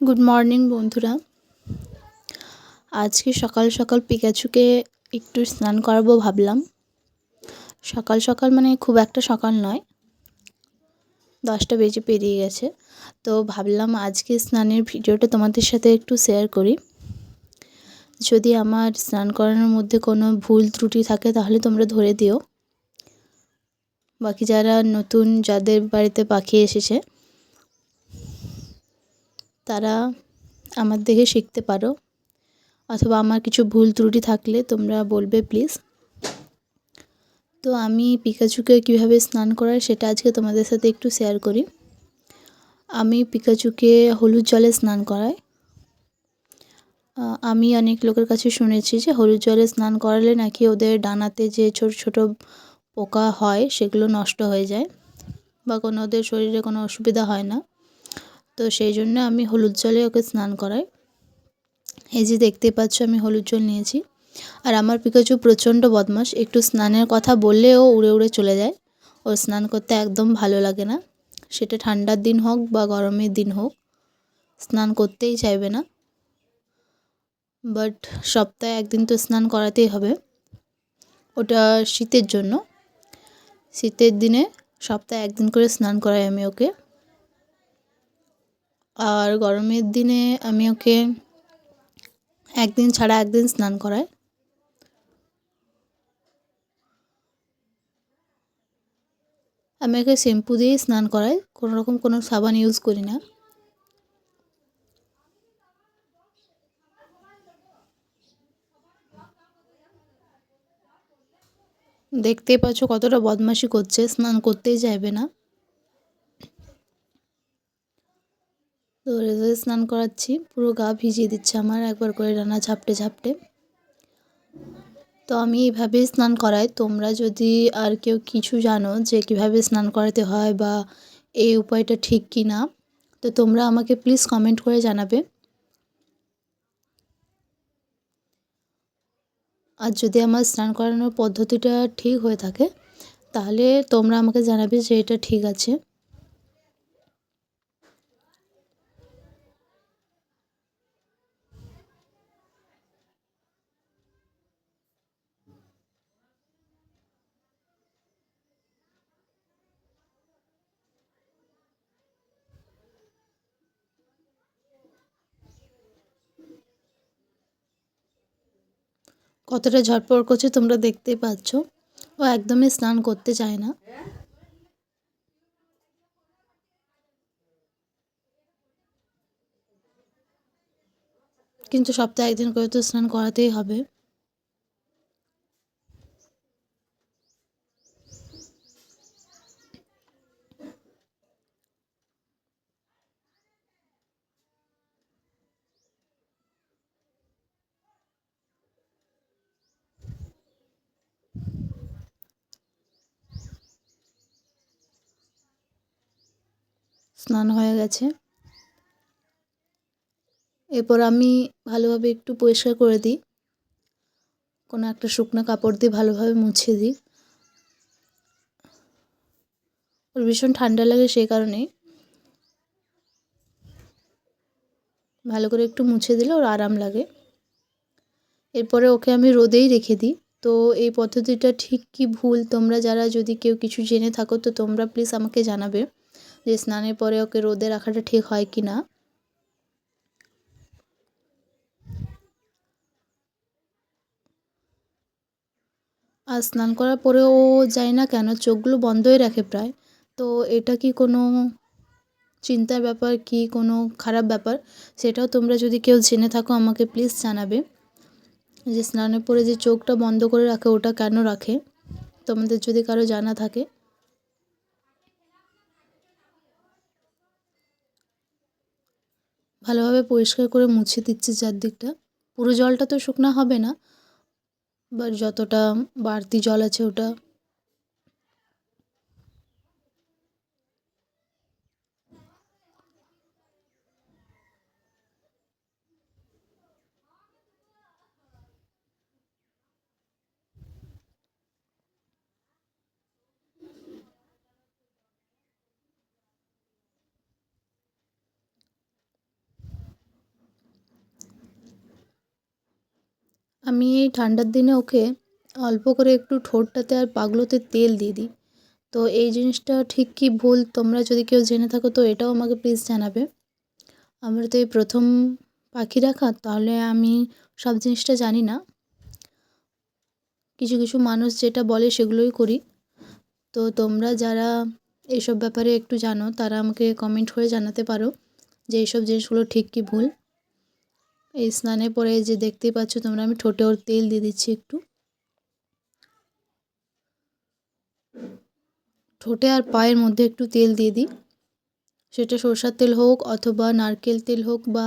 Good morning বন্ধুরা। আজকে সকাল সকাল পিকাচুকে একটু স্নান করাবো ভাবলাম। সকাল সকাল মানে খুব একটা সকাল নয়। দশটা বেজে পেরিয়ে গেছে। তো ভাবলাম আজকে স্নানের ভিডিওটা তোমাদের সাথে একটু শেয়ার করি। যদি আমার স্নান করানোর মধ্যে কোনো ভুল ত্রুটি থাকে, তাহলে তোমরা ধরে দিও। বাকি যারা নতুন, যাদের বাড়িতে পাখি এসেছে তারা আমার দেখে শিখতে পারো। অথবা আমার কিছু ভুল ত্রুটি থাকলে তোমরা বলবে প্লিজ তো আমি পিকাচুকে কীভাবে স্নান করাই সেটা আজকে তোমাদের সাথে একটু শেয়ার করি। আমি পিকাচুকে হলুদ জলে স্নান করাই। আমি অনেক লোকের কাছে শুনেছি যে হলুদ জলে স্নান করালে নাকি ওদের ডানাতে যে ছোট ছোট পোকা হয় সেগুলো নষ্ট হয়ে যায় বা কোনো ওদের শরীরে কোনো অসুবিধা হয় না। তো সেই জন্য আমি হলুদ জলে ওকে স্নান করাই। এই যে দেখতে পাচ্ছ আমি হলুদ জল নিয়েছি। আর আমার পিকাচু প্রচণ্ড বদমাস একটু স্নানের কথা বললে ও উড়ে উড়ে চলে যায়। ওর স্নান করতে একদম ভালো লাগে না। সেটা ঠান্ডার দিন হোক বা গরমের দিন হোক, স্নান করতেই চাইবে না। বাট সপ্তাহে একদিন তো স্নান করাতেই হবে। ওটা শীতের জন্য। শীতের দিনে সপ্তাহে একদিন করে স্নান করাই আমি ওকে। আর গরমের দিনে আমি ওকে একদিন ছাড়া একদিন স্নান করাই। আমি ওকে শ্যাম্পু দিয়েই স্নান করাই, কোনো রকম কোনো সাবান ইউজ করি না। দেখতে পাচ্ছ কতটা বদমাশি করছে, স্নান করতেই চাইবে না তো রেজারে স্নান করাচ্ছি, পুরো গা ভিজিয়ে দিচ্ছে আমার, একবার করে রান্না ঝাপটে ঝাপটে। তো আমি এইভাবেই স্নান করাই। তোমরা যদি আর কেউ কিছু জানো যে কীভাবে স্নান করাতে হয় বা এই উপায়টা ঠিক কি না তো তোমরা আমাকে প্লিজ কমেন্ট করে জানাবে। আর যদি আমার স্নান করানোর পদ্ধতিটা ঠিক হয়ে থাকে, তাহলে তোমরা আমাকে জানাবে যে এটা ঠিক আছে। কতটা ঝটপট করছে তোমরা দেখতেই পাচ্ছ। ও একদমই স্নান করতে চায় না। কিন্তু সপ্তাহে একদিন করে তো স্নান করাতেই হবে। স্নান হয়ে গেছে। এরপর আমি ভালোভাবে একটু পরিষ্কার করে দিই। কোনো একটা শুকনো কাপড় দিয়ে ভালোভাবে মুছে দিই। ওর ভীষণ ঠান্ডা লাগে সেই কারণেই। ভালো করে একটু মুছে দিলে ওর আরাম লাগে। এরপরে ওকে আমি রোদেই রেখে দিই। তো এই পদ্ধতিটা ঠিক কি ভুল? তোমরা যারা যদি কেউ কিছু জেনে থাকো, তো তোমরা প্লিজ আমাকে জানাবে। যে স্নানের পরে ওকে রোদে রাখাটা ঠিক হয় কি না। আর স্নান করার পরেও যায় না কেন চোখগুলো বন্ধই রাখে প্রায়। তো এটা কি কোনো চিন্তার ব্যাপার কি কোনো খারাপ ব্যাপার? সেটাও তোমরা যদি কেউ জেনে থাকো, আমাকে প্লিজ জানাবে। যে স্নানের পরে যে চোখটা বন্ধ করে রাখে, ওটা কেন রাখে? তোমাদের যদি কারও জানা থাকে। ভালোভাবে পরিষ্কার করে মুছে দিচ্ছি চারদিকটা। পুরো জলটা তো শুকনো হবে না বা যতটা বাড়তি জল আছে ওটা আমি এই ঠান্ডার দিনে ওকে অল্প করে একটু ঠোঁটটাতে আর পাগলোতে তেল দিয়ে দিই। তো এই জিনিসটা ঠিক কি ভুল তোমরা যদি কেউ জেনে থাকো তো এটাও আমাকে প্লিজ জানাবে। আমরা তো এই প্রথম পাখি রাখা তাহলে আমি সব জিনিসটা জানি না। কিছু কিছু মানুষ যেটা বলে সেগুলোই করি। তো তোমরা যারা এইসব ব্যাপারে একটু জানো, তারা আমাকে কমেন্ট করে জানাতে পারো যে এইসব জিনিসগুলো ঠিক কি ভুল। এই স্নানে পরে যে দেখতেই পাচ্ছ তোমরা, আমি ঠোঁটে ওর তেল দিয়ে দিচ্ছি একটু। ঠোঁটে আর পায়ের মধ্যে একটু তেল দিয়ে দিই। সেটা সরষার তেল হোক অথবা নারকেল তেল হোক বা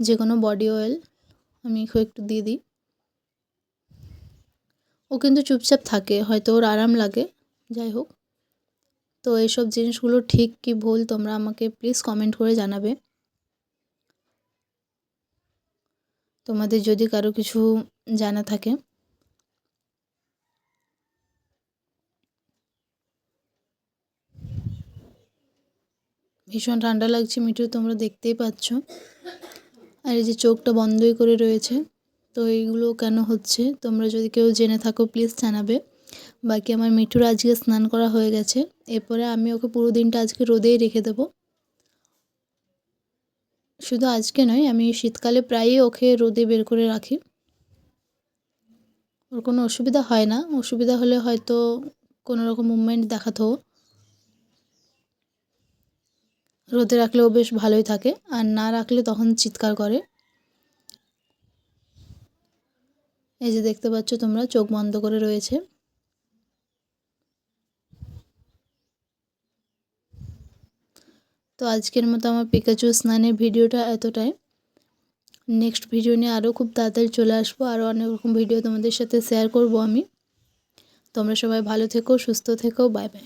যে কোনো বডি অয়েল, আমি একটু দিয়ে দিই। ও কিন্তু চুপচাপ থাকে, হয়তো ওর আরাম লাগে, যাই হোক। তো এইসব জিনিসগুলো ঠিক কি ভুল তোমরা আমাকে প্লিজ কমেন্ট করে জানাবে। তোমাদের যদি কারও কিছু জানা থাকে। ভীষণ ঠান্ডা লাগছে মিঠু, তোমরা দেখতেই পাচ্ছ। আর এই যে চোখটা বন্ধই করে রয়েছে, তো এইগুলো কেন হচ্ছে? তোমরা যদি কেউ জেনে থাকো প্লিজ জানাবে। বাকি আমার মিঠুর আজকে স্নান করা হয়ে গেছে, এরপরে আমি ওকে পুরো দিনটা আজকে রোদেই রেখে দেবো। শুধু আজকে নয়, আমি শীতকালে প্রায়ই ওকে রোদে বের করে রাখি। ওর কোনো অসুবিধা হয় না। অসুবিধা হলে হয়তো কোনো রকম মুভমেন্ট দেখাতো। রোদে রাখলেও বেশ ভালোই থাকে, আর না রাখলে তখন চিৎকার করে। এই যে দেখতে পাচ্ছ তোমরা, চোখ বন্ধ করে রয়েছে। তো আজকের মতো আমার পিকাচু স্নানের ভিডিওটা এতটাই। নেক্সট ভিডিও নিয়ে আরও খুব তাড়াতাড়ি চলে আসব আরও অনেক রকম ভিডিও তোমাদের সাথে শেয়ার করব আমি। তোমরা সবাই ভালো থেকো, সুস্থ থেকো বাই বাই